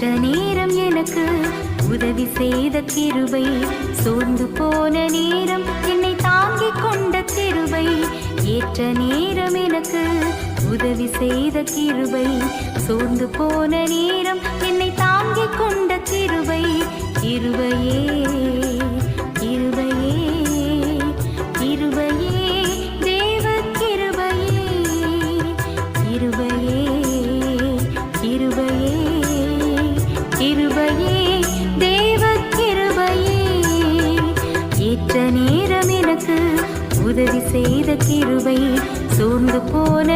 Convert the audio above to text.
ஏற்ற நேரம் எனக்கு உதவி செய்த கிருபை. சோர்ந்து போன நேரம் என்னை தாங்கிக் கொண்ட கிருபை. ஏற்ற நேரம் எனக்கு உதவி செய்த கிருபை. சோர்ந்து போன நேரம் என்னை தாங்கிக் கொண்ட கிருபை. கிருபையே கிருபையே கிருபையே தேவ கிருபையே. ஏற்ற நேரம் எனக்கு உதவி செய்த கிருபை சோர்ந்து போன